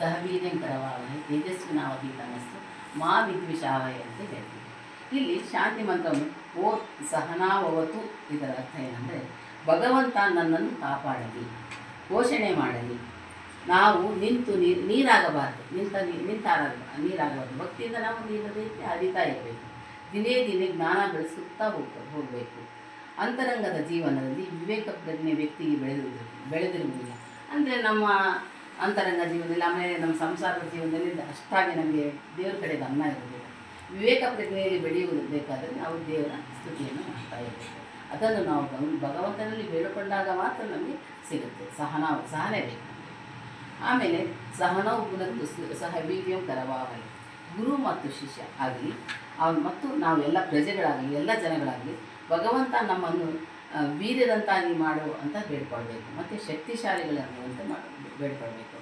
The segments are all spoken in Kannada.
ಸಹವೀರ್ಯಂ ಕರವಾವಹೈ ತೇಜಸ್ವಿನಾವತೀತಮಸ್ತು ಮಾ ವಿದ್ವಿಷಾವಯ ಅಂತ ಹೇಳ್ತೀವಿ. ಇಲ್ಲಿ ಶಾಂತಿ ಮಂತ್ರವನ್ನು ಓ ಸಹನಾವವತು ಇದರ ಅರ್ಥ ಏನಂದರೆ, ಭಗವಂತ ನನ್ನನ್ನು ಕಾಪಾಡಲಿ, ಪೋಷಣೆ ಮಾಡಲಿ. ನಾವು ನಿಂತು ನೀರು ನೀರಾಗಬಾರ್ದು, ನಿಂತ ನೀರು ನಿಂತಾಗ ನೀರಾಗಬಾರ್ದು. ಭಕ್ತಿಯಿಂದ ನಾವು ನೀರದಕ್ಕೆ ಅರಿತಾ ಇರಬೇಕು. ದಿನೇ ದಿನೇ ಜ್ಞಾನ ಬೆಳೆಸುತ್ತಾ ಹೋಗ ಹೋಗಬೇಕು. ಅಂತರಂಗದ ಜೀವನದಲ್ಲಿ ವಿವೇಕ ಪ್ರಜ್ಞೆ ವ್ಯಕ್ತಿಗೆ ಬೆಳೆದಿರುವುದು ಬೆಳೆದಿರುವುದಿಲ್ಲ. ಅಂದರೆ ನಮ್ಮ ಅಂತರಂಗ ಜೀವನದಲ್ಲಿ, ಆಮೇಲೆ ನಮ್ಮ ಸಂಸಾರದ ಜೀವನದಲ್ಲಿ ಅಷ್ಟಾಗಿ ನಮಗೆ ದೇವರ ಕಡೆ ಗಮನ ಇರುವುದಿಲ್ಲ. ವಿವೇಕ ಪ್ರಜ್ಞೆಯಲ್ಲಿ ಬೆಳೆಯುವುದು ಬೇಕಾದರೆ ನಾವು ದೇವರ ಸ್ತುತಿಯನ್ನು ಮಾಡ್ತಾ ಇರಬೇಕು. ಅದನ್ನು ನಾವು ಭಗವಂತನಲ್ಲಿ ಬೇಡಿಕೊಂಡಾಗ ಮಾತ್ರ ನಮಗೆ ಸಿಗುತ್ತೆ. ಸಹನ, ಸಹನೆ ಬೇಕು ಆಮೇಲೆ ಸಹನವು ಗುಣದ್ದು ಸಹ ವೀರ್ಯಂ ಕರವಾಗಲಿ. ಗುರು ಮತ್ತು ಶಿಷ್ಯ ಆಗಲಿ ಅವ್ ಮತ್ತು ನಾವು ಎಲ್ಲ ಪ್ರಜೆಗಳಾಗಲಿ, ಎಲ್ಲ ಜನಗಳಾಗಲಿ, ಭಗವಂತ ನಮ್ಮನ್ನು ವೀರ್ಯದಂತಾಗಿ ಮಾಡು ಅಂತ ಬೇಡ್ಕೊಳ್ಬೇಕು. ಮತ್ತು ಅಂತ ಮಾಡ ಬೇಡ್ಕೊಳ್ಬೇಕು.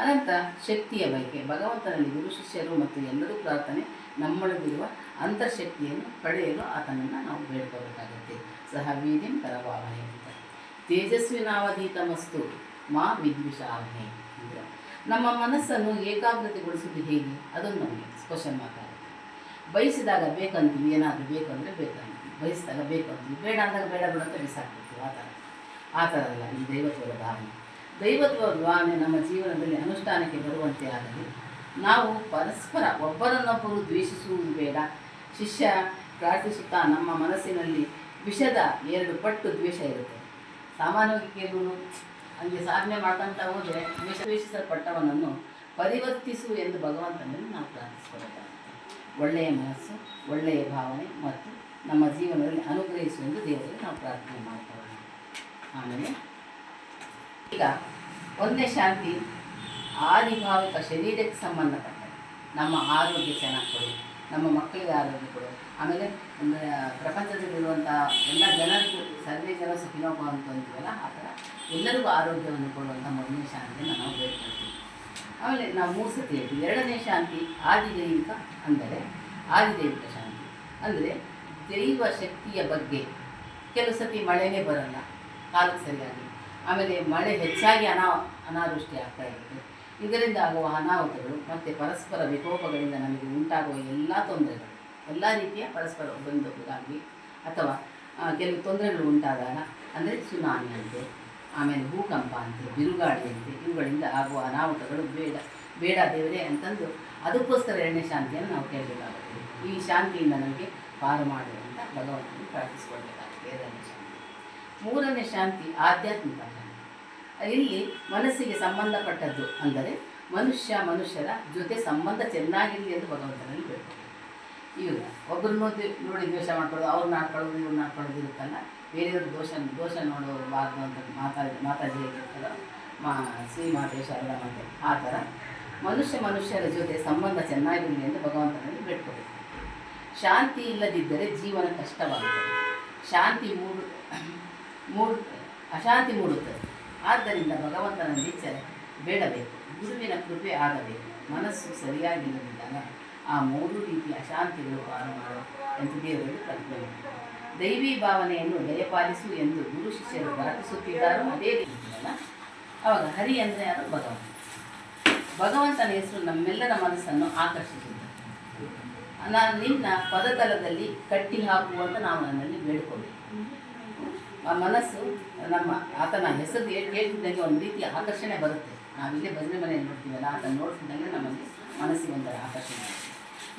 ಅನಂತ ಶಕ್ತಿಯ ಬಯಕೆ. ಭಗವಂತನಲ್ಲಿ ಗುರು ಶಿಷ್ಯರು ಮತ್ತು ಎಲ್ಲರೂ ಪ್ರಾರ್ಥನೆ, ನಮ್ಮೊಳಗಿರುವ ಅಂತರ್ಶಕ್ತಿಯನ್ನು ಪಡೆಯಲು ಆತನನ್ನು ನಾವು ಬೇಡ್ಕೋಬೇಕಾಗುತ್ತೆ ಸಹ ವೀರ್ಯಂ ಕರವಾವಹೆ ಅಂತ. ತೇಜಸ್ವಿನಾವಧೀತಮಸ್ತು ಮಾ ವಿದ್ವಿಷಾವಹೆ ನಮ್ಮ ಮನಸ್ಸನ್ನು ಏಕಾಗ್ರತೆಗೊಳಿಸುವುದು ಹೇಗೆ? ಅದೊಂದು ನಮಗೆ ಕ್ವಶನ್ ಮಾತಾಡುತ್ತೆ ಬಯಸಿದಾಗ ಬೇಕಂತೀವಿ, ಏನಾದರೂ ಬೇಕು ಅಂದರೆ ಬೇಕಂತೀವಿ. ಬಯಸಿದಾಗ ಬೇಕಂತೀವಿ ಬೇಡ ಅಂದಾಗ ಬೇಡ ಬೇಡ ಅಂತ ಬಿಸಾಕ್ಬಿಡ್ತೀವಿ. ಆ ಥರ. ಆ ಥರ ಅಲ್ಲ, ಈ ದೈವತ್ವದ ಭಾವನೆ ದೈವತ್ವದ ಭಾವನೆ ನಮ್ಮ ಜೀವನದಲ್ಲಿ ಅನುಷ್ಠಾನಕ್ಕೆ ಬರುವಂತೆ ಆಗಲಿ. ನಾವು ಪರಸ್ಪರ ಒಬ್ಬರನ್ನೊಬ್ಬರು ದ್ವೇಷಿಸುವುದು ಬೇಡ. ಶಿಷ್ಯ ಪ್ರಾರ್ಥಿಸುತ್ತಾ ನಮ್ಮ ಮನಸ್ಸಿನಲ್ಲಿ ವಿಷದ ಎರಡು ಪಟ್ಟು ದ್ವೇಷ ಇರುತ್ತೆ. ಸಾಮಾನ್ಯವಾಗಿ ಕೆಲವರು ಹಂಗೆ ಸಾಧನೆ ಮಾಡ್ಕೊಳ್ತಾ ಹೋದರೆ ದ್ವೇಷ ದ್ವೇಷಿಸಲ್ಪಟ್ಟವನನ್ನು ಪರಿವರ್ತಿಸು ಎಂದು ಭಗವಂತನಲ್ಲಿ ನಾವು ಪ್ರಾರ್ಥಿಸ್ಕೊಳ್ಬೇಕಾಗುತ್ತೆ ಒಳ್ಳೆಯ ಮನಸ್ಸು, ಒಳ್ಳೆಯ ಭಾವನೆ ಮತ್ತು ನಮ್ಮ ಜೀವನದಲ್ಲಿ ಅನುಗ್ರಹಿಸು ಎಂದು ದೇವರಿಗೆ ನಾವು ಪ್ರಾರ್ಥನೆ ಮಾಡ್ಕೊಳ್ಳೋಣ ಆಮೇಲೆ ಈಗ ಒಂದನೇ ಶಾಂತಿ, ಆದಿಭಾವಿಕ ಶರೀರಕ್ಕೆ ಸಂಬಂಧಪಟ್ಟ ನಮ್ಮ ಆರೋಗ್ಯ ಚೆನ್ನಾಗಿ ಕೊಡು ನಮ್ಮ ಮಕ್ಕಳಿಗೆ ಆರೋಗ್ಯ ಕೊಡು. ಆಮೇಲೆ ಒಂದು ಪ್ರಪಂಚದಲ್ಲಿರುವಂಥ ಎಲ್ಲ ಜನರಿಗೂ, ಸರ್ವೇ ಜನ ಸುಖಿನೋಪ ಅಂತ ಅಂತೀವಲ್ಲ, ಆ ಥರ ಎಲ್ಲರಿಗೂ ಆರೋಗ್ಯವನ್ನು ಕೊಡುವಂಥ ಮೊದಲನೇ ಶಾಂತಿಯನ್ನು ನಾವು ಬೇಡ್ಕೊಳ್ತೀವಿ. ಆಮೇಲೆ ನಾವು ಮೂರು ಹೇಳ್ತೀವಿ. ಎರಡನೇ ಶಾಂತಿ ಆದಿದೈವಿಕ ಅಂದರೆ, ಆದಿದೈವಿಕ ಶಾಂತಿ ಅಂದರೆ ದೈವ ಶಕ್ತಿಯ ಬಗ್ಗೆ. ಕೆಲವು ಸತಿ ಮಳೆನೇ ಬರಲ್ಲ, ಕಾಲಕ್ಕೆ ಸರಿಯಾಗಿ ಆಮೇಲೆ ಮಳೆ ಹೆಚ್ಚಾಗಿ ಅನಾ ಅನಾವೃಷ್ಟಿ ಆಗ್ತಾ ಇರುತ್ತೆ. ಇದರಿಂದ ಆಗುವ ಅನಾಹುತಗಳು ಮತ್ತು ಪರಸ್ಪರ ವಿಕೋಪಗಳಿಂದ ನಮಗೆ ಉಂಟಾಗುವ ಎಲ್ಲ ತೊಂದರೆಗಳು, ಎಲ್ಲ ರೀತಿಯ ಪರಸ್ಪರ ಬಂದಾಗಲಿ ಅಥವಾ ಕೆಲವು ತೊಂದರೆಗಳು ಉಂಟಾದಾಗ ಅಂದರೆ ಸುನಾಮಿ ಅಂತೆ, ಆಮೇಲೆ ಭೂಕಂಪ ಅಂತೆ, ಬಿರುಗಾಳಿ ಅಂತೆ, ಇವುಗಳಿಂದ ಆಗುವ ಅನಾಹುತಗಳು ಬೇಡ ಬೇಡ ದೇವರೇ ಅಂತಂದು ಅದಕ್ಕೋಸ್ಕರ ಎರಡನೇ ಶಾಂತಿಯನ್ನು ನಾವು ಕೇಳಬೇಕಾಗುತ್ತದೆ ಈ ಶಾಂತಿಯಿಂದ ನಮಗೆ ಪಾರು ಮಾಡುವಂತ ಭಗವಂತನ ಪ್ರಾರ್ಥಿಸಿಕೊಳ್ಬೇಕಾಗುತ್ತೆ. ಎರಡನೇ ಶಾಂತಿ. ಮೂರನೇ ಶಾಂತಿ ಆಧ್ಯಾತ್ಮಿಕ ಇಲ್ಲಿ ಮನಸ್ಸಿಗೆ ಸಂಬಂಧಪಟ್ಟದ್ದು ಅಂದರೆ ಮನುಷ್ಯ ಮನುಷ್ಯರ ಜೊತೆ ಸಂಬಂಧ ಚೆನ್ನಾಗಿರಲಿ ಎಂದು ಭಗವಂತನಲ್ಲಿ ಬೇಡ್ಕೊಳ್ಬೇಕು ಇವಾಗ ಒಬ್ಬರು ನೋಡಿ ದ್ವೇಷ ಮಾಡ್ಕೊಳ್ಳೋದು, ಅವ್ರನ್ನ ಹಾಕೊಳ್ಳೋದು ಇವ್ರನ್ನ ಹಾಕೊಳ್ಳೋದು ಇರುತ್ತಲ್ಲ? ಬೇರೆಯವ್ರ ದೋಷ ದೋಷ ನೋಡಬಾರ್ದು ಅಂತ ಮಾತಾಡಿ ಮಾತಾಜಿ ಹೇಗಿರ್ತಲ್ಲ ಮಾ ಶ್ರೀ ಮಾತೇಶ ಎಲ್ಲ ಮಾತೆ ಆ ಥರ. ಮನುಷ್ಯ ಮನುಷ್ಯರ ಜೊತೆ ಸಂಬಂಧ ಚೆನ್ನಾಗಿರಲಿ ಎಂದು ಭಗವಂತನಲ್ಲಿ ಬೇಡ್ಕೋಬೇಕು ಶಾಂತಿ ಇಲ್ಲದಿದ್ದರೆ ಜೀವನ ಕಷ್ಟವಾಗುತ್ತದೆ. ಶಾಂತಿ ಮೂಡು ಮೂಡು, ಅಶಾಂತಿ ಮೂಡುತ್ತದೆ. ಆದ್ದರಿಂದ ಭಗವಂತನ ನೇಚರ್ ಬೇಡಬೇಕು. ಗುರುವಿನ ಕೃಪೆ ಆಗಬೇಕು. ಮನಸ್ಸು ಸರಿಯಾಗಿಲ್ಲದಿದ್ದಾಗ ಆ ಮೂರು ರೀತಿಯ ಅಶಾಂತಿಗಳು ಆರಂಭ ಎಂದು ದೇವರಲ್ಲಿ ಪ್ರಜ್ಞೆ ದೈವಿ ಭಾವನೆಯನ್ನು ದಯಪಾಲಿಸು ಎಂದು ಗುರು ಶಿಷ್ಯರು ಪ್ರಾರ್ಥಿಸುತ್ತಿದ್ದಾರೋ ಅದೇ ರೀತಿಯಲ್ಲ ಅವಾಗ ಹರಿ ಅಂದರೆ ಯಾರು? ಭಗವಂತ. ಭಗವಂತನ ಹೆಸರು ನಮ್ಮೆಲ್ಲರ ಮನಸ್ಸನ್ನು ಆಕರ್ಷಿಸುತ್ತದೆ. ನಾನು ನಿನ್ನ ಪದತಲದಲ್ಲಿ ಕಟ್ಟಿ ಹಾಕುವಂತ ನಾವು ನನ್ನಲ್ಲಿ ಬೇಡ್ಕೋಬೇಕು. ಆ ಮನಸ್ಸು, ನಮ್ಮ ಆತನ ಹೆಸರು ಹೇಳ್- ಹೇಳ್ತಿದ್ದಂಗೆ ಒಂದು ರೀತಿಯ ಆಕರ್ಷಣೆ ಬರುತ್ತೆ. ನಾವಿಲ್ಲೇ ಭಜನೆ ಮನೆಯಲ್ಲಿ ನೋಡ್ತೀವಲ್ಲ ಆತನ ನೋಡ್ತಿದ್ದಂಗೆ ನಮಗೆ ಮನಸ್ಸಿಗೆ ಒಂಥರ ಆಕರ್ಷಣೆ.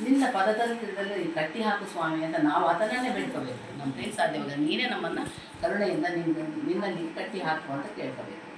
ನಿನ್ನ ಪದದಲ್ಲಿ ಕಟ್ಟಿ ಹಾಕು ಸ್ವಾಮಿ ಅಂತ ನಾವು ಆತನನ್ನೇ ಬೆಳ್ಕೋಬೇಕು ನಮ್ಮ ಕೈ ಸಾಧ್ಯವಾಗ ನೀನೇ ನಮ್ಮನ್ನು ಕರುಣೆಯಿಂದ ನಿನ್ನ, ನಿನ್ನಲ್ಲಿ ಕಟ್ಟಿ ಹಾಕು ಅಂತ ಕೇಳ್ಕೋಬೇಕು.